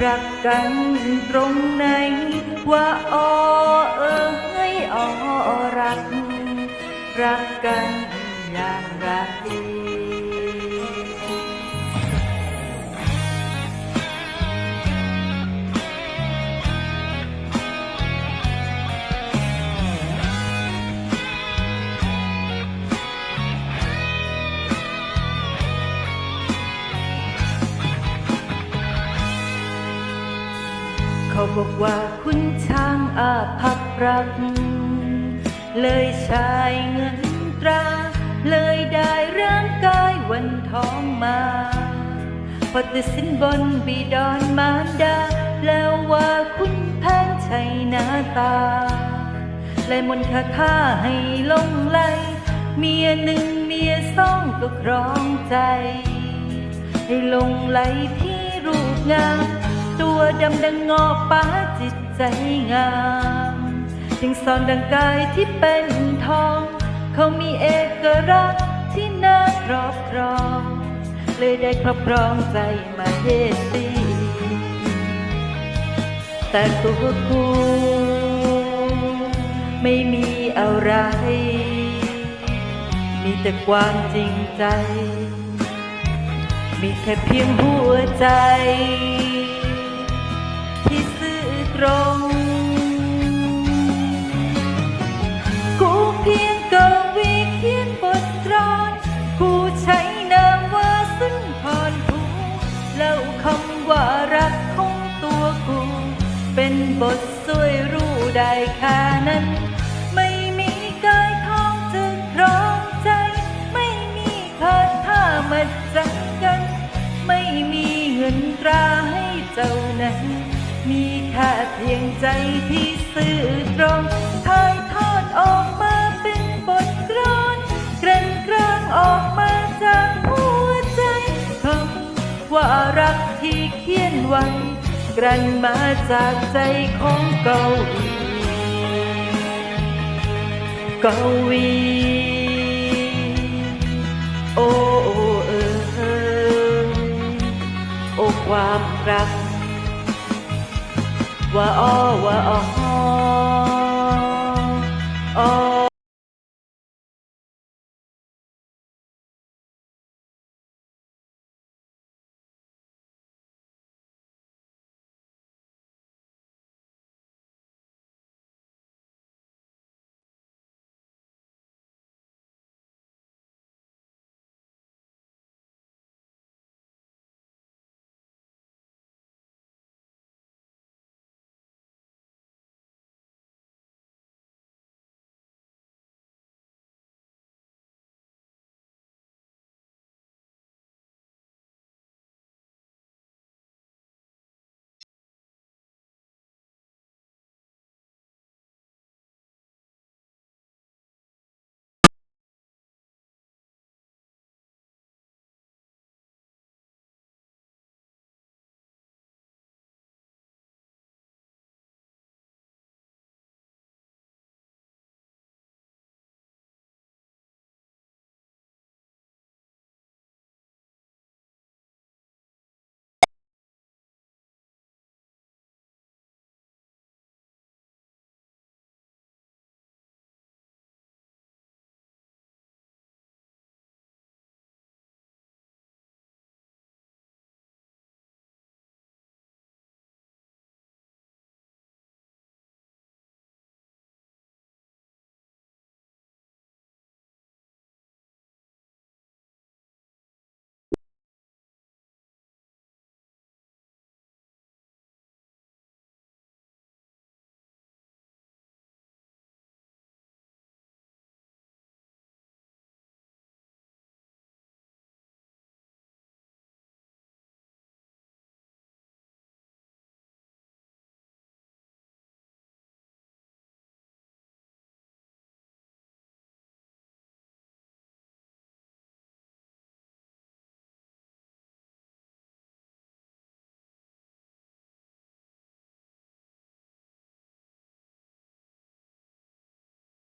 กรักกันตรงไหน ว่าอ้อเอ้ยอ้อรัก รักกันอย่างไร เขาบอกว่าคุณช้างอาภัพรัก เลยใช้เงินตรา เลยได้ร่างกายวันทองมาพอตัดสินบนบิดอนมารดา แล้วว่าคุณแพงใช่หน้าตาเลยมนต์คาถาให้ลงไหลเมียหนึ่งเมียสองก็ครองใจ ให้ลงไหลที่รูปงาม ตัวดำดังงอป้าจิตใจงามถึงสอนดังกายที่เป็นทอง เขามีเอกลักษณ์ที่น่าครอบครอง เลยได้ครอบครองใจมาเฮสีแต่ตัวกูไม่มีอะไร มีแต่ความจริงใจ มีแค่เพียงหัวใจ ที่ซื่อตรง กูเพียงกวีเขียนบทกลอนกูใช้นามว่าสุนทรภูแล้วคำว่ารักของตัวกู เป็นบทสวยรู้ได้แค่นั้น ไม่มีกายทองจะครองใจ ไม่มีคาถามาจั ใจที่ซื่อตรงถ่ายทอดออกมาเป็นบทกลอนกร่นกลางออกมาจากหัวใจคำว่ารักที่เขียนไว้กลั่นมาจากใจของเกาหลีเกาหลีโอ้เออโอ้ความรัก ว่าอ้อว่าอ้อ